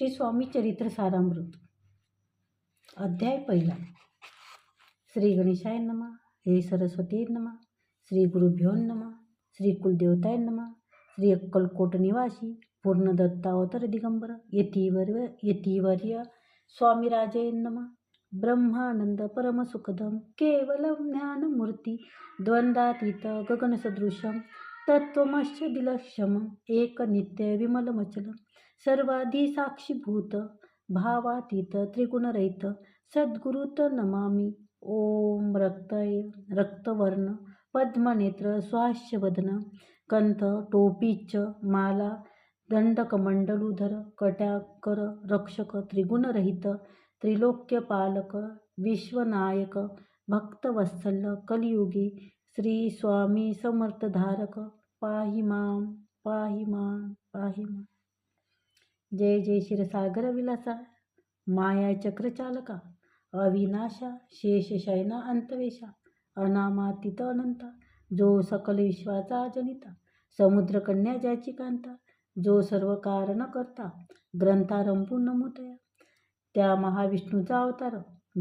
श्री स्वामी चरित्र सारामृत. अध्याय पहिला. श्री गणेशाय नमा. हे सरस्वती नमा. श्री गुरुभ्यो नमा. श्री कुलदेवताय नमा. श्री अक्कलकोट निवासी पूर्ण दत्तावतर दिगंबर. यतीवर यतीवर्य स्वामीराजय नमा. ब्रह्मानंद परमसुखदम केवलं ज्ञानमूर्ती. द्वंद्वातीत गगनसदृशं तत्त्वमश्च दिलक्षम एक नित्य विमलमचल सर्वाधी साक्षीभूत भावातीत त्रिगुणरहित सद्गुरुत नमामि। ओम रक्तय रक्तवर्ण पद्मनेत्र स्वास्यवदन कंथ टोपीच माला दंडकमंडलूधर कटाकर रक्षक त्रिगुणरहित त्रिलोक्यपालक विश्वनायक भक्तवत्सल कलियुगी श्री स्वामी समर्थधारक पाहि मां पाहि मां पाहि मां जय जय क्षीरसागर विलासा माया चक्रचालका अविनाशा शेषशयना अंतवेशा अनामातीत अनंता जो सकल विश्वाचा जनिता समुद्रकन्या ज्याची कांता जो सर्व कारण करता ग्रंथारंभू नमुतया त्या महाविष्णूचा अवतार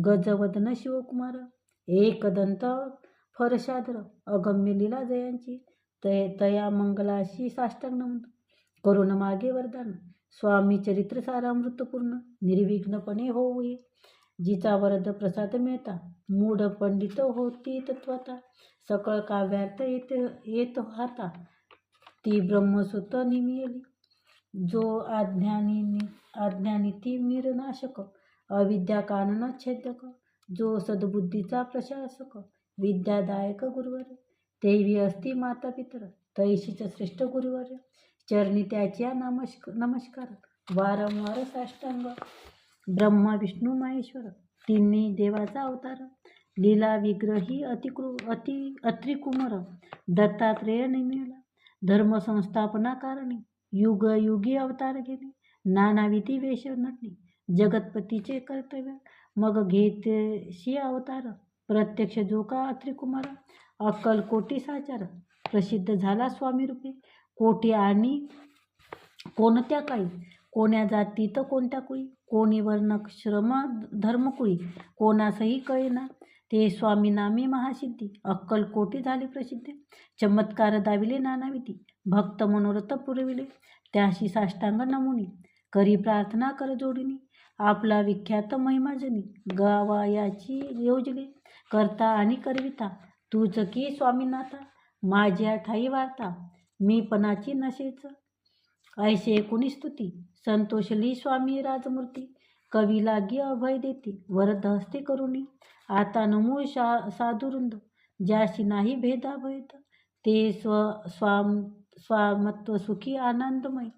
गजवदन शिवकुमार एकदंत फरशाद्र अगम्य लीला जयांची तय तया मंगलाशी साष्टांग नमन. करुण मागे वरदान. स्वामी चरित्र सारामृतपूर्ण. निर्विघ्नपणे होऊये. जिचा वरद प्रसाद मिळता. मूढ पंडित होती तत्वता. सकळ काव्यार्थ येत येत हाता. ती ब्रह्मसुत निमिली जो आज्ञानी आज्ञानी ती मिरनाशक अविद्या कानन छेदक. जो सद्बुद्धीचा प्रशासक. विद्यादायक गुरुवर. दैवी असती माता पितर. तैशीच श्रेष्ठ गुरुवर चरणी त्याच्या नमस्क नमस्कार. वारंवार साष्टांग. ब्रह्मा विष्णू महेश्वर. तिन्ही देवाचा अवतार. लीला विग्रही अतिक्रु अति अत्रिकुमर. दत्तात्रेय निमिळला धर्म संस्थापना कारणी. युग युगी अवतार घेणे. नानाविधी वेश नटणे. जगतपतीचे कर्तव्य. मग घेतशी अवतार. प्रत्यक्ष जो का अत्रिकुमार. अक्कलकोटी साचार प्रसिद्ध झाला स्वामी रूपे. कोटी आणि कोणत्या काही कोण्या जातीत कोणत्या कुळी? कोणी वर्ण श्रम धर्मकुळी कोणासही कळेना. ते स्वामी नामी महासिद्धी अक्कलकोटी झाली प्रसिद्धी. चमत्कार दाविले नानाविधी भक्त मनोरथ पुरविले. त्याशी साष्टांग नमुनी. करी प्रार्थना कर जोडिनी. आपला विख्यात महिमाजनी गावायाची योजले. करता आणि करविता. तूच की स्वामीनाथा माझ्या ठाई वार्ता मी पणाची नशेच. ऐसे एकोणी स्तुती संतोषली स्वामी राजमूर्ती कवी लागी अभय देती वरद हस्ते करुणी. आता नमो शा साधुरुंद ज्याशी नाही भेदाभेद ते स्व स्वाम स्वामत्व सुखी आनंदमय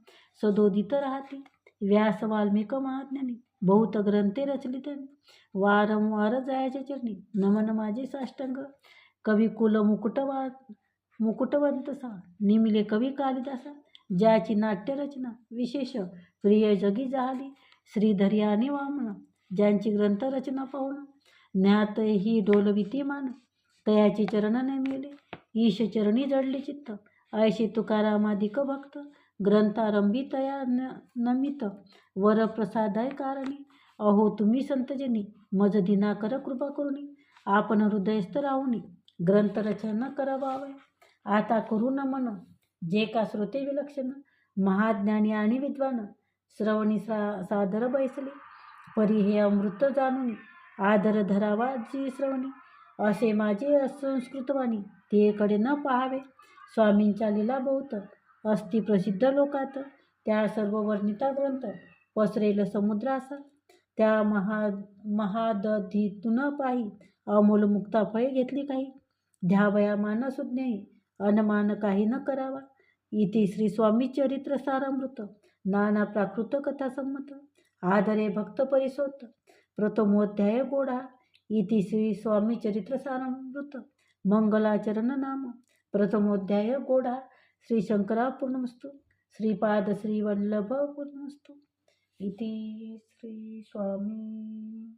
सदोदित राहते. व्यास वाल्मिक महाज्ञानी बहुत ग्रंथे रचली त्यांनी. वारंवार जायच्या चरणी नमन माझे साष्टांग कवी कुल मुकुटवा मुकुटवंतसा निमिले कवी कालिदासा ज्याची नाट्यरचना विशेष प्रिय जगी झाली. श्रीधरी आणि वामन ज्यांची ग्रंथरचना पाहून ज्ञात ही डोलविती मान तयाची चरण मिले. ईश चरणी जडले चित्त ऐशी तुकारामादिक भक्त ग्रंथारंभी तया न नमित वर प्रसादाय कारणी. अहो तुम्ही संतजनी मज दिनाकर कृपा करुणी आपण हृदयस्थ राहुनी ग्रंथरचना करावावे. आता करू न मन जे का श्रोते विलक्षण महाज्ञानी आणि विद्वान श्रवणी सा सादर बैसले. परी हे अमृत जाणून आदर धरावा जी श्रवणी. असे माझे असंस्कृतवाणी तेकडे न पाहावे. स्वामींच्या लीला बहुत अस्ति प्रसिद्ध लोकात. त्या सर्व वर्णिता ग्रंथ पसरेल समुद्रासा. त्या महा महादधीतून पाही अमोल मुक्ता फळे घेतली काही. ध्यावया मानसुज्ञे अनमान काही न करावा. इति श्री स्वामी चरित्र सारामृत नाना प्राकृत कथा संमत आदरे भक्त परिसोत प्रथमोध्याय गोडा. इति श्री स्वामी चरित्र सारामृत मंगलाचरण नाम प्रथमोध्याय गोडा. श्री शंकरा पूर्णमस्तु श्रीपाद श्री वल्लभ पूर्णमस्तु. इति श्री स्वामी